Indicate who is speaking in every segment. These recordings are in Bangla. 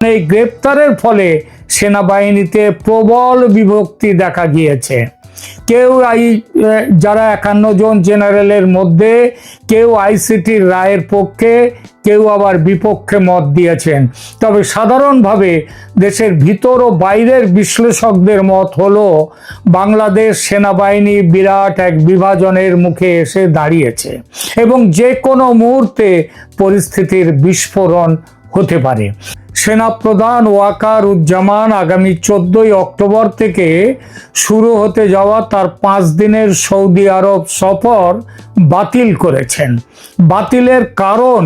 Speaker 1: এই গ্রেপ্তারের ফলে সেনাবাহিনীতে প্রবল বিভক্তি দেখা গিয়েছে। কেউ আই যারা একান্ন জন জেনারেলের মধ্যে, কেউ আইসিটির রায়ের পক্ষে, কেউ আবার বিপক্ষে মত দিয়েছেন। তবে সাধারণভাবে দেশের ভিতর ও বাইরের বিশ্লেষকদের মত হলো, বাংলাদেশ সেনাবাহিনী বিরাট এক বিভাজনের মুখে এসে দাঁড়িয়েছে এবং যে কোনো মুহূর্তে পরিস্থিতির বিস্ফোরণ হতে পারে। সেনাপ্রধান ওয়াকার উজ্জামান আগামী চোদ্দই অক্টোবর থেকে শুরু হতে যাওয়া তার পাঁচ দিনের সৌদি আরব সফর বাতিল করেছেন। বাতিলের কারণ,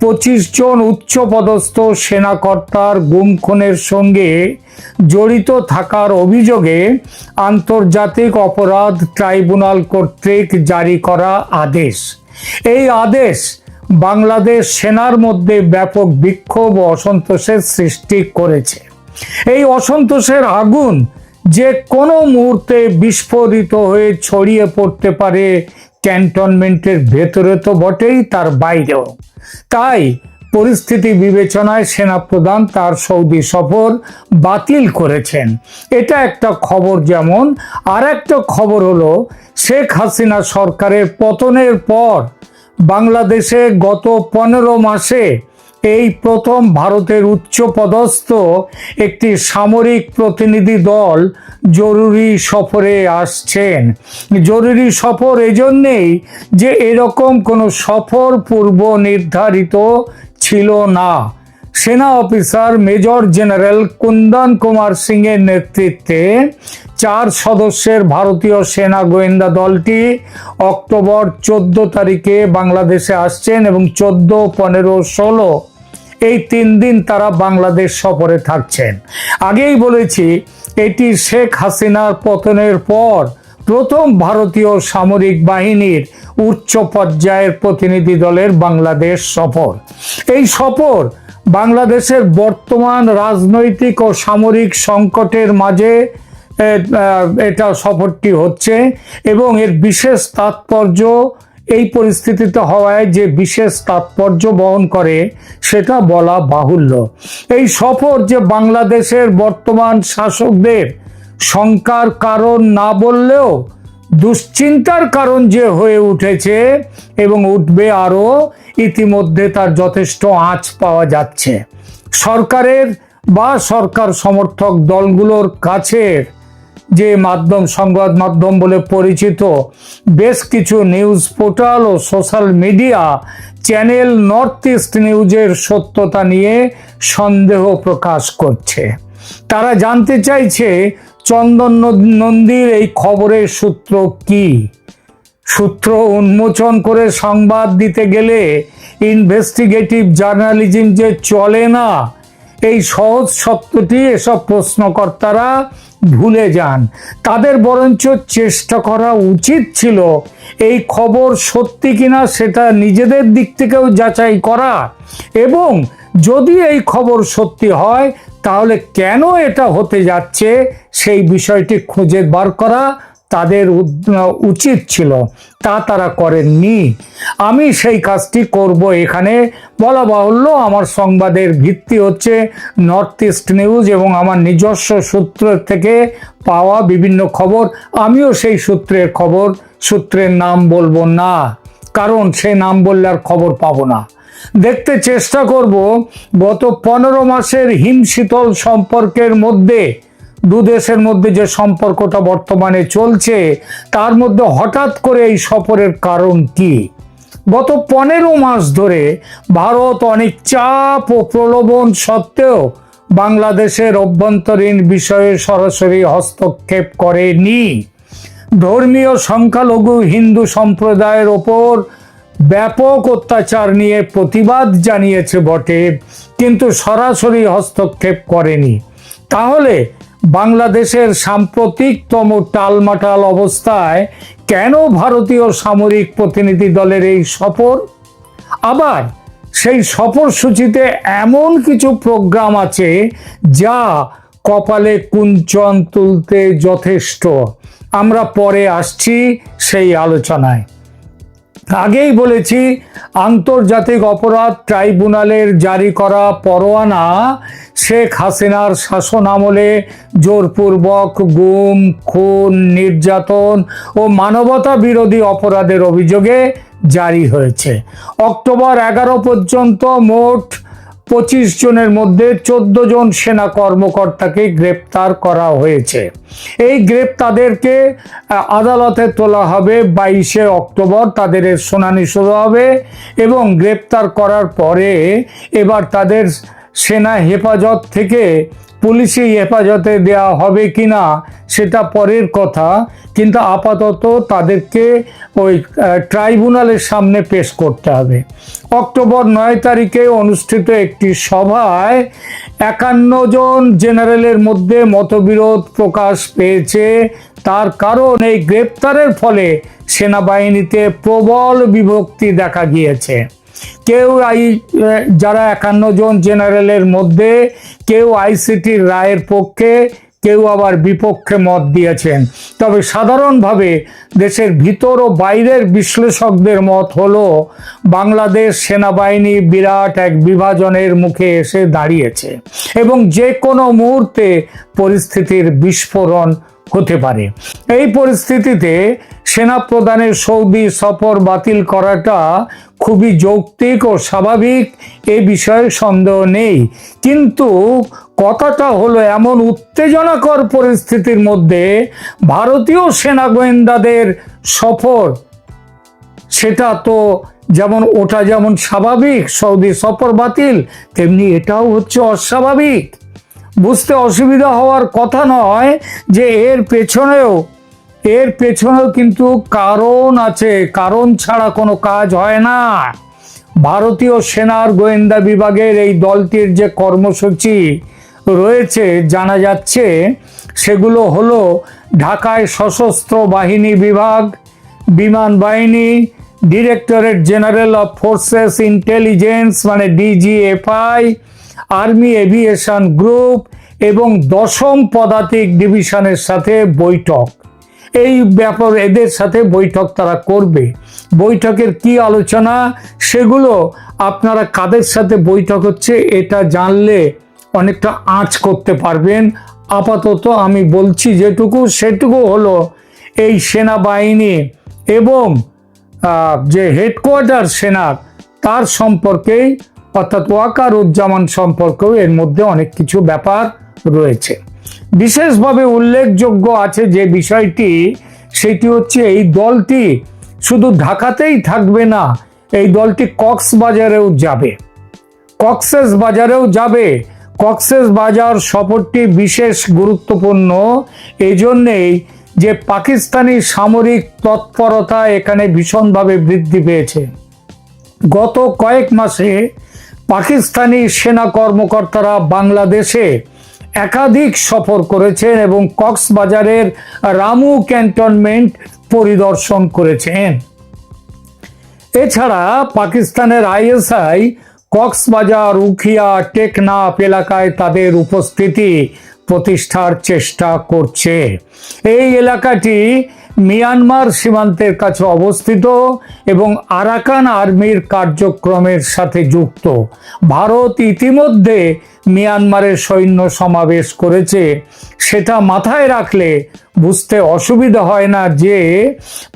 Speaker 1: পঁচিশ জন উচ্চপদস্থ সেনাকর্তার গুম খুনের সঙ্গে জড়িত থাকার অভিযোগে আন্তর্জাতিক অপরাধ ট্রাইব্যুনাল কর্তৃক জারি করা আদেশ। এই আদেশ বাংলাদেশ সেনার মধ্যে ব্যাপক বিক্ষোভ ও অসন্তোষের সৃষ্টি করেছে। এই অসন্তোষের আগুন যে কোনো মুহূর্তে বিস্ফোরিত হয়ে ছড়িয়ে পড়তে পারে, ক্যান্টনমেন্টের ভেতরে তো বটেই, তার বাইরেও। তাই পরিস্থিতি বিবেচনায় সেনাপ্রধান তার সৌদি সফর বাতিল করেছেন। এটা একটা খবর যেমন আর একটা খবর হলো, শেখ হাসিনা সরকারের পতনের পর বাংলাদেশে গত পনেরো মাসে এই প্রথম ভারতের উচ্চ পদস্থ একটি সামরিক প্রতিনিধি দল জরুরি সফরে আসছেন। জরুরি সফর এজন্যেই যে এরকম কোনো সফর পূর্ব নির্ধারিত ছিল না। সেনা officer major general Kundan Kumar Singh এর নেতৃত্বে চার সদস্যের ভারতীয় সেনা গোয়েন্দা দলটি অক্টোবর চোদ্দ তারিখে বাংলাদেশে আসছেন এবং চোদ্দ, পনেরো, ষোলো, এই তিন দিন তারা বাংলাদেশ সফরে থাকছেন। আগেই বলেছি, এটি শেখ হাসিনার পতনের পর প্রথম ভারতীয় সামরিক বাহিনীর উচ্চ পর্যায়ের প্রতিনিধি দলের বাংলাদেশ সফর। এই সফর বাংলাদেশের বর্তমান রাজনৈতিক ও সামরিক সংকটের মাঝে এটা সফরটি হচ্ছে এবং এর বিশেষ তাৎপর্য এই পরিস্থিতিতে হওয়ায় যে বিশেষ তাৎপর্য বহন করে, সেটা বলা বাহুল্য। এই সফর যে বাংলাদেশের বর্তমান শাসকদের শঙ্কার কারণ না বললেও দুশ্চিন্তার কারণ যে হয়ে উঠেছে এবং উঠবে আরও ইতিমধ্যে তার যথেষ্ট আঁচ পাওয়া যাচ্ছে। সরকারের বা সরকার সমর্থক দলগুলোর কাছের যে মাধ্যম, সংবাদ মাধ্যম বলে পরিচিত বেশ কিছু নিউজ পোর্টাল ও social media channel north east নিউজের সত্যতা নিয়ে সন্দেহ প্রকাশ করছে। তারা জানতে চাইছে চন্দন নন্দীর এই খবরের সূত্র কি? সূত্র উন্মোচন করে সংবাদ দিতে গেলে ইনভেস্টিগেটিভ জার্নালিজম যে চলে না, এই সহজ সত্যটি এসব প্রশ্নকর্তারা ভুলে যান। তাদের বরঞ্চ চেষ্টা করা উচিত ছিল এই খবর সত্যি কিনা সেটা নিজেদের দিক থেকেও যাচাই করা। এবং যদি এই খবর সত্যি হয় তাহলে কেন এটা হতে যাচ্ছে? সেই বিষয়টি খুঁজে বার করা তাদের উচিত ছিল। তা তারা করেননি। আমি সেই কাজটি করব এখানে। বলা বাহুল্য, আমার সংবাদের ভিত্তি হচ্ছে নর্থ ইস্ট নিউজ এবং আমার নিজস্ব সূত্র থেকে পাওয়া বিভিন্ন খবর। আমিও সেই সূত্রের খবর, সূত্রের নাম বলব না, কারণ সে নাম বললে আর খবর পাবো না। দেখতে চেষ্টা করব গত পনেরো মাসের হিমশীতল সম্পর্কের মধ্যে, দু দেশের মধ্যে যে সম্পর্কটা বর্তমানে চলছে, তার মধ্যে হঠাৎ করে এই সফরের কারণ কি? গত পনেরো মাস ধরে ভারত অনেক চাপ ও প্রলোভন সত্ত্বেও বাংলাদেশের অভ্যন্তরীণ বিষয়ে সরাসরি হস্তক্ষেপ করেনি। ধর্মীয় সংখ্যালঘু হিন্দু সম্প্রদায়ের ওপর ব্যাপক অত্যাচার নিয়ে প্রতিবাদ জানিয়েছে বটে, কিন্তু সরাসরি হস্তক্ষেপ করেনি। তাহলে বাংলাদেশের সাম্প্রতিকতম টালমাটাল অবস্থায় কেন ভারতীয় সামরিক প্রতিনিধি দলের এই সফর? আবার সেই সফরসূচিতে এমন কিছু প্রোগ্রাম আছে যা কপালে কুঞ্চন তুলতে যথেষ্ট। আমরা পরে আসছি সেই আলোচনায়। আগেই বলেছি, আন্তর্জাতিক অপরাধ ট্রাইব্যুনালের জারি করা পরোয়ানা শেখ হাসিনার শাসন আমলে জোরপূর্বক গুম, খুন, নির্যাতন ও মানবতা বিরোধী অপরাধের অভিযোগে জারি হয়েছে। অক্টোবর এগারো পর্যন্ত মোট পঁচিশ জনের মধ্যে চোদ্দ জন সেনা কর্মকর্তাকে গ্রেপ্তার করা হয়েছে। এই গ্রেপ্তাদেরকে আদালতে তোলা হবে বাইশে অক্টোবর, তাদের শুনানি শুরু হবে এবং গ্রেপ্তার করার পরে এবার তাদের সেনা হেফাজত থেকে পুলিশি হেফাজতে দেওয়া হবে কি না সেটা পরের কথা, কিন্তু আপাতত তাদেরকে ওই ট্রাইব্যুনালের সামনে পেশ করতে হবে। অক্টোবর নয় তারিখে অনুষ্ঠিত একটি সভায় একান্ন জন জেনারেলের মধ্যে মতবিরোধ প্রকাশ পেয়েছে। তার কারণ এই গ্রেপ্তারের ফলে সেনাবাহিনীতে প্রবল বিভক্তি দেখা গিয়েছে। কেউ আই যারা একান্ন জন জেনারেলের মধ্যে, কেউ আইসিটির রায়ের পক্ষে, কেউ আবার বিপক্ষে মত দিয়েছেন। তবে সাধারণভাবে দেশের ভিতর ও বাইরের বিশ্লেষকদের মত হলো, বাংলাদেশ সেনাবাহিনী বিরাট এক বিভাজনের মুখে এসে দাঁড়িয়েছে এবং যে কোনো মুহূর্তে পরিস্থিতির বিস্ফোরণ হতে পারে। এই পরিস্থিতিতে সেনা প্রধানের সৌদি সফর বাতিল করাটা খুবই যৌক্তিক ও স্বাভাবিক এ বিষয়ে সন্দেহ নেই। কিন্তু কথাটা হলো এমন উত্তেজনাকর পরিস্থিতির মধ্যে ভারতীয় সেনা গোয়েন্দাদের সফর, সেটা তো যেমন ওটা যেমন স্বাভাবিক, সৌদি সফর বাতিল, তেমনি এটাও হচ্ছে অস্বাভাবিক। বুঝতে অসুবিধা হওয়ার কথা নয় যে এর পেছনেও এর পেছনেও কিন্তু কারণ আছে। কারণ ছাড়া কোনো কাজ হয় না। ভারতীয় সেনার গোয়েন্দা বিভাগের এই দলটির যে কর্মসূচি রয়েছে, জানা যাচ্ছে, সেগুলো হলো ঢাকায় সশস্ত্র বাহিনী বিভাগ, বিমান বাহিনী, directorate general of forces intelligence মানে ডিজিএফআই, আর্মি এভিয়েশন গ্রুপ এবং দশম পদাতিক ডিভিশনের সাথে বৈঠক। এই ব্যাপার এদের সাথে বৈঠক তারা করবে। বৈঠকের কি আলোচনা, সেগুলো আপনারা কাদের সাথে বৈঠক হচ্ছে এটা জানলে অনেকটা আঁচ করতে পারবেন। আপাতত আমি বলছি যেটুকু, সেটুকু হলো এই সেনাবাহিনী এবং যে হেডকোয়ার্টার সেনার তার সম্পর্কেই অর্থাৎ ওয়াকারুজ্জামান সম্পর্কেও এর মধ্যে অনেক কিছু ব্যাপার রয়েছে। বিশেষভাবে উল্লেখযোগ্য আছে যে বিষয়টি, সেটি হচ্ছে এই দলটি শুধু ঢাকাতেই থাকবে না, এই দলটি কক্সবাজারেও যাবে। কক্সেস বাজারেও যাবে। কক্সেস বাজার সফরটি বিশেষ গুরুত্বপূর্ণ। এই জন্যেই যে পাকিস্তানি সামরিক তৎপরতা এখানে ভীষণভাবে বৃদ্ধি পেয়েছে। গত কয়েক মাসে পাকিস্তানি সেনা কর্মকর্তারা বাংলাদেশে একাধিক সফর করেছেন এবং কক্সবাজারের রামু ক্যান্টনমেন্ট পরিদর্শন করেছেন। এছাড়া পাকিস্তানের আইএসআই কক্সবাজার উখিয়া টেকনাফ এলাকায় তাদের উপস্থিতি প্রতিষ্ঠার চেষ্টা করছে। এই এলাকাটি মিয়ানমার সীমান্তের কাছে অবস্থিত এবং আরাকান আর্মির কার্যক্রমের সাথে যুক্ত। ভারত ইতিমধ্যে মিয়ানমারের সৈন্য সমাবেশ করেছে। সেটা মাথায় রাখলে বুঝতে অসুবিধা হয় না যে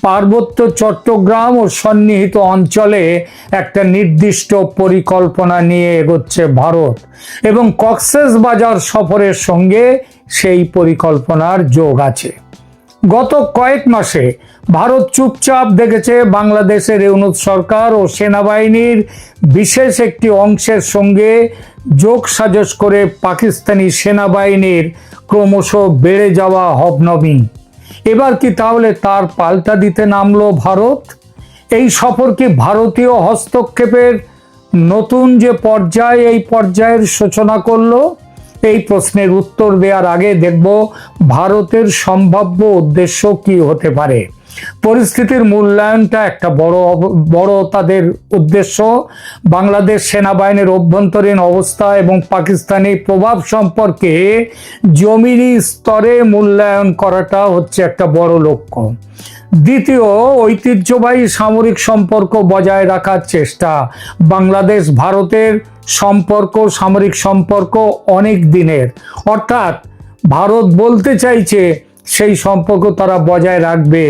Speaker 1: পার্বত্য চট্টগ্রাম ও সন্নিহিত অঞ্চলে একটা নির্দিষ্ট পরিকল্পনা নিয়ে এগোচ্ছে ভারত এবং কক্সেস বাজার সফরের সঙ্গে সেই পরিকল্পনার যোগ আছে। গত কয়েক মাসে ভারত চুপচাপ দেখেছে বাংলাদেশের ইউনুস সরকার ও সেনাবাহিনীর বিশেষ একটি অংশের সঙ্গে যোগ সাজস করে পাকিস্তানি সেনাবাহিনীর ক্রমশ বেড়ে যাওয়া হবনবী। এবার কি তাহলে তার পাল্টা দিতে নামলো ভারত? এই সফর কি ভারতীয় হস্তক্ষেপের নতুন যে পর্যায়, এই পর্যায়ের সূচনা করল? এই প্রশ্নের উত্তর দেওয়ার আগে দেখব ভারতের সম্ভাব্য উদ্দেশ্য কি হতে পারে। পরিস্থিতির মূল্যায়নটা একটা বড় বড় তাদের উদ্দেশ্য। বাংলাদেশ সেনাবাহিনীর অভ্যন্তরীণ অবস্থা এবং পাকিস্তানি প্রভাব সম্পর্কে জমিরি স্তরে মূল্যায়ন করাটা হচ্ছে একটা বড় লক্ষ্য। দ্বিতীয়, ঐতিহ্যবাহী সামরিক সম্পর্ক বজায় রাখার চেষ্টা। বাংলাদেশ ভারতের সম্পর্ক, সামরিক সম্পর্ক অনেক দিনের। অর্থাৎ ভারত বলতে চাইছে সেই সম্পর্ক তারা বজায় রাখবে।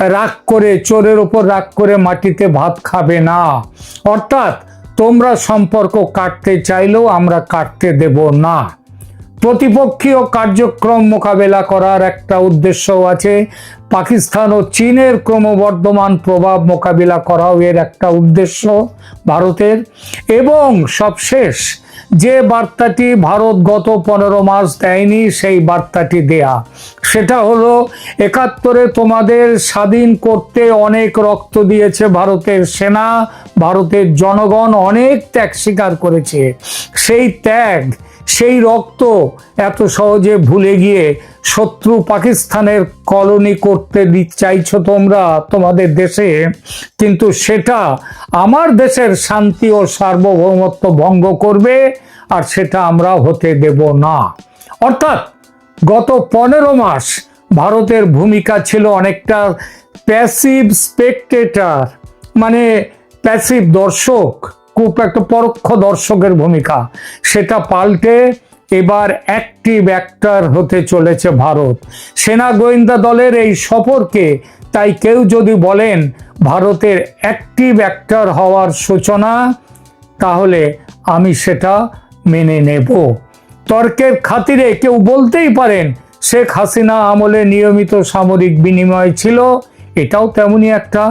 Speaker 1: রাগ করে, চোরের ওপর রাগ করে মাটিতে ভাত খাবে না। অর্থাৎ তোমরা সম্পর্ক কাটতে চাইলেও আমরা কাটতে দেব না। প্রতিপক্ষীয় কার্যক্রম মোকাবেলা করার একটা উদ্দেশ্যও আছে। পাকিস্তান ও চীনের ক্রমবর্ধমান প্রভাব মোকাবিলা করাও এর একটা উদ্দেশ্য ভারতের। এবং সবশেষ যে বার্তাটি ভারত গত পনেরো মাস দেয়নি, সেই বার্তাটি দেয়া। সেটা হলো, একাত্তরে তোমাদের স্বাধীন করতে অনেক রক্ত দিয়েছে ভারতের সেনা, ভারতের জনগণ অনেক ত্যাগ স্বীকার করেছে। সেই ত্যাগ সেই রক্ত এত সহজে ভুলে গিয়ে শত্রু পাকিস্তানের কলোনি করতে চাইছো তোমরা তোমাদের দেশে। কিন্তু সেটা আমার দেশের শান্তি ও সার্বভৌমত্ব ভঙ্গ করবে আর সেটা আমরা হতে দেব না। অর্থাৎ গত পনেরো মাস ভারতের ভূমিকা ছিল অনেকটা প্যাসিভ স্পেকটেটার মানে প্যাসিভ দর্শক। খুব একটা পরোক্ষ দর্শকের ভূমিকা। সেটা পাল্টে এবার অ্যাক্টিভ অ্যাক্টর হতে চলেছে ভারত। সেনা গোয়েন্দা দলের এই সফরকে তাই কেউ যদি বলেন ভারতের অ্যাক্টিভ অ্যাক্টর হওয়ার সূচনা, তাহলে আমি সেটা মেনে নেব। তর্কের খাতিরে কেউ বলতেই পারেন, শেখ হাসিনা আমলে নিয়মিত সামরিক বিনিময় ছিল, এটাও তেমনই একটা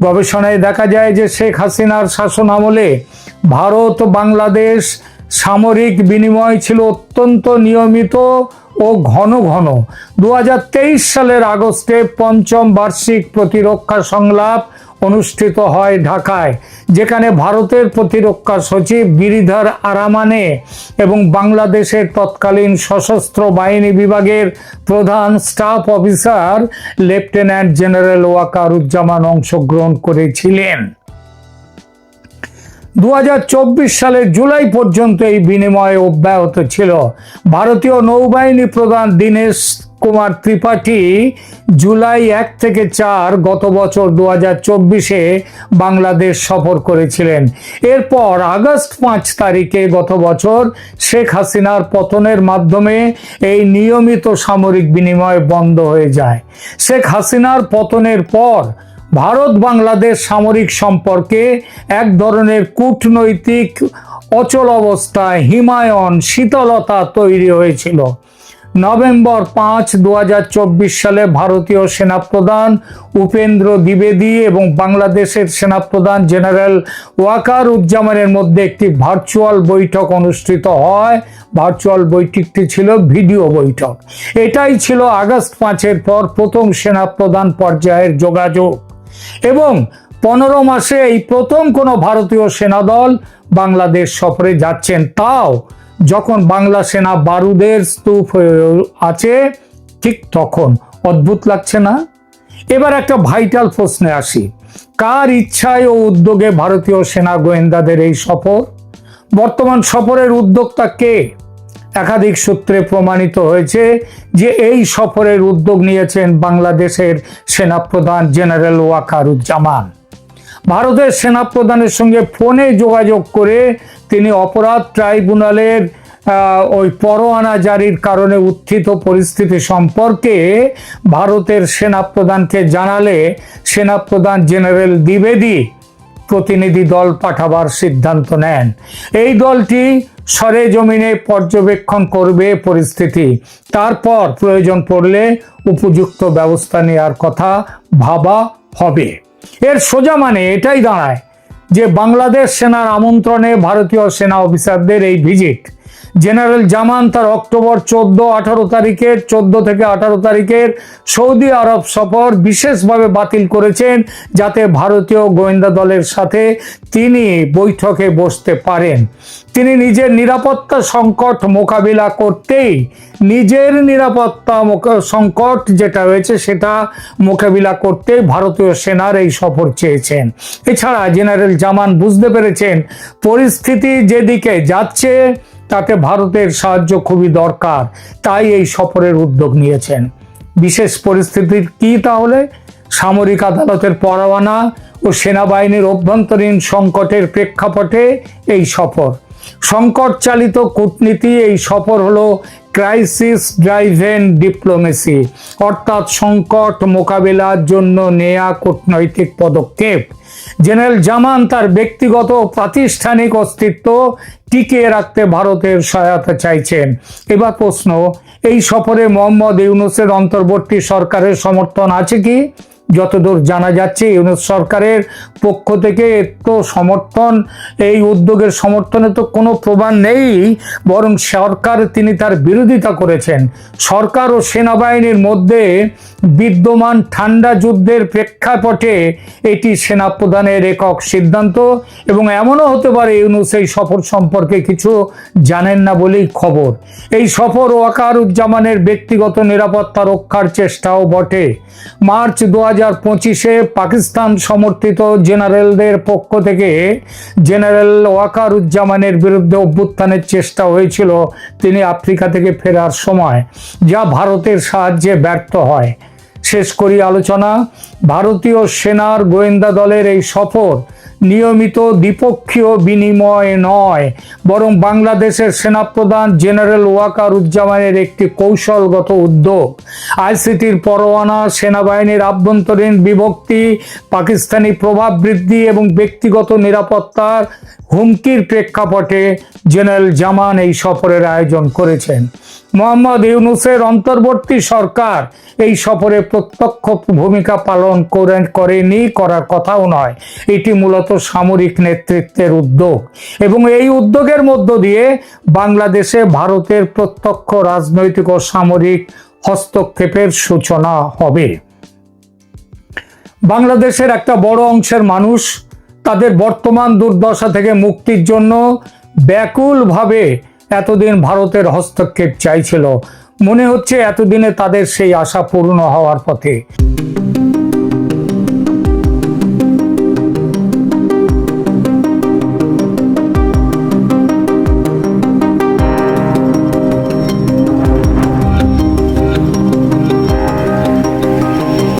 Speaker 1: গবেষণায় দেখা যায় যে শেখ হাসিনার শাসন আমলে ভারত বাংলাদেশ সামরিক বিনিময় ছিল অত্যন্ত নিয়মিত ও ঘন ঘন। দু হাজার তেইশ সালের আগস্টে পঞ্চম বার্ষিক প্রতিরক্ষা সংলাপ অনুষ্ঠিত হয় ঢাকায়, যেখানে ভারতের প্রতিরক্ষা সচিব গিরিধর আরামানে এবং বাংলাদেশের তৎকালীন সশস্ত্র বাহিনী বিভাগের প্রধান staff officer lieutenant general Wakeruzzaman অংশগ্রহণ করেছিলেন। দু হাজার চব্বিশ সালের জুলাই পর্যন্ত এই বিনিময় অব্যাহত ছিল। ভারতীয় নৌবাহিনী প্রধান দীনেশ কুমার ত্রিপাঠী জুলাই এক থেকে চার গত বছর দু চব্বিশে বাংলাদেশ সফর করেছিলেন। এরপর আগস্ট পাঁচ তারিখে গত বছর শেখ হাসিনার পতনের মাধ্যমে এই নিয়মিত সামরিক বিনিময় বন্ধ হয়ে যায়। শেখ হাসিনার পতনের পর ভারত বাংলাদেশ সামরিক সম্পর্কে এক ধরনের কূটনৈতিক অচল অবস্থায় হিমায়ন শীতলতা তৈরি হয়েছিল। নভেম্বর পাঁচ দু সালে ভারতীয় সেনাপ্রধান উপেন্দ্র দ্বিবেদী এবং বাংলাদেশের সেনাপ্রধান জেনারেল ওয়াকার উজ্জামানের মধ্যে একটি ভার্চুয়াল বৈঠক অনুষ্ঠিত হয়। ভার্চুয়াল বৈঠকটি ছিল ভিডিও বৈঠক। এটাই ছিল আগস্ট পাঁচের পর প্রথম সেনাপ্রধান পর্যায়ের যোগাযোগ। এবং পনেরো মাসে এই প্রথম কোনো ভারতীয় সেনাদল বাংলাদেশ সফরে যাচ্ছেন, তাও যখন বাংলা সেনা বারুদের স্তূপ হয়ে আছে, ঠিক তখন। অদ্ভুত লাগছে না? এবার একটা ভাইটাল প্রশ্নে আসি। কার ইচ্ছায় ও উদ্যোগে ভারতীয় সেনা গোয়েন্দাদের এই সফর? বর্তমান সফরের উদ্যোক্তা কে? একাধিক সূত্রে প্রমাণিত হয়েছে যে এই সফরের উদ্যোগ নিয়েছেন বাংলাদেশের সেনাপ্রধান জেনারেল ওয়াকারুজ্জামান। ভারতের সেনাপ্রধানের সঙ্গে ফোনে যোগাযোগ করে তিনি অপরাধ ট্রাইব্যুনালের ওই পরোয়ানা জারির কারণে উত্থিত পরিস্থিতি সম্পর্কে ভারতের সেনাপ্রধানকে জানালে সেনাপ্রধান জেনারেল দ্বিবেদী প্রতিনিধি দল পাঠাবার সিদ্ধান্ত নেন। এই দলটি সরে জমিনে পর্যবেক্ষণ করবে পরিস্থিতি। তারপর প্রয়োজন পড়লে উপযুক্ত ব্যবস্থা নেওয়ার কথা ভাবা হবে। এর সোজা মানে এটাই দাঁড়ায় যে বাংলাদেশ সেনার আমন্ত্রণে ভারতীয় সেনা অফিসারদের এই ভিজিট। জেনারেল জামান তার অক্টোবর চোদ্দ, আঠারো তারিখের, চোদ্দ থেকে আঠারো তারিখের সৌদি আরব সফর বিশেষভাবে বাতিল করেছেন যাতে ভারতীয় গোয়েন্দা দলের সাথে তিনি বৈঠকে বসতে পারেন। তিনি নিজের নিরাপত্তা সংকট মোকাবিলা করতেই নিজের নিরাপত্তা সংকট যেটা হয়েছে সেটা মোকাবিলা করতে ভারতীয় সেনার এই সফর চেয়েছেন। এছাড়া জেনারেল জামান বুঝতে পেরেছেন পরিস্থিতি যেদিকে যাচ্ছে তাতে ভারতের সাহায্য খুবই দরকার, তাই এই সফরের উদ্যোগ নিয়েছেন। বিশেষ পরিস্থিতির কি তাহলে? সামরিক আদালতের পরোয়ানা ও সেনাবাহিনীর অভ্যন্তরীণ সংকটের প্রেক্ষাপটে এই সফর। সংকট চালিত কূটনীতি এই সফর হলো ক্রাইসিস ড্রাইভেন ডিপ্লোমেসি, অর্থাৎ সংকট মোকাবিলার জন্য নেয়া কূটনৈতিক পদক্ষেপ। জেনারেল জামান তার ব্যক্তিগত প্রাতিষ্ঠানিক অস্তিত্ব টিকিয়ে রাখতে ভারতের সহায়তা চাইছেন। এবার প্রশ্ন, এই সফরে মোহাম্মদ ইউনুসের অন্তর্বর্তী সরকারের সমর্থন আছে কি? যতদূর জানা যাচ্ছে, ইউনুস সরকারের পক্ষ থেকে তো সমর্থন, এই উদ্যোগের সমর্থনে তো কোনো প্রমাণ নেই, বরং সরকার তিনি তার বিরোধিতা করেছেন। সরকার ও সেনাবাহিনীর মধ্যে বিদ্যমান ঠান্ডা যুদ্ধের প্রেক্ষাপটে এটি সেনা সেনাপ্রধানের একক সিদ্ধান্ত, এবং এমনও হতে পারে ইউনুস এই সফর সম্পর্কে কিছু জানেন না বলেই খবর। এই সফর ওয়াকারুজ্জামানের ব্যক্তিগত নিরাপত্তা রক্ষার চেষ্টাও বটে। মার্চ দু হাজার হাজার পঁচিশে পাকিস্তান সমর্থিত জেনারেলদের পক্ষ থেকে জেনারেল ওয়াকারুজ্জামানের বিরুদ্ধে অভ্যুত্থানের চেষ্টা হয়েছিল তিনি আফ্রিকা থেকে ফেরার সময়, যা ভারতের সাহায্যে ব্যর্থ হয়। শেষ করি আলোচনা। ভারতীয় সেনার গোয়েন্দা দলের এই সফর নিয়মিত দ্বিপক্ষীয় বিনিময় নয়, বরং বাংলাদেশের সেনাপ্রধান জেনারেল ওয়াকারুজ্জামানের একটি কৌশলগত উদ্যোগ। আইসিটির পরোয়ানা, সেনাবাহিনীর আভ্যন্তরীণ বিভক্তি, পাকিস্তানি প্রভাব বৃদ্ধি এবং ব্যক্তিগত নিরাপত্তার হুমকির প্রেক্ষাপটে জেনারেল জামান এই সফরের আয়োজন করেছেন। মোহাম্মদ ইউনুসের অন্তর্বর্তী সরকার এই সফরে প্রত্যক্ষ ভূমিকা পালন করেন করেনি, করার কথাও নয়। এটি মূলত সামরিক নেতৃত্বের উদ্যোগ এবং এই উদ্যোগের মধ্য দিয়ে বাংলাদেশে ভারতের প্রত্যক্ষ রাজনৈতিক ও সামরিক হস্তক্ষেপের সূচনা হবে। বাংলাদেশের একটা বড় অংশের মানুষ, তাদের বর্তমান দুর্দশা থেকে মুক্তির জন্য ব্যাকুলভাবে এতদিন ভারতের হস্তক্ষেপ চাইছিল। মনে হচ্ছে এতদিনে তাদের সেই আশা পূর্ণ হওয়ার পথে।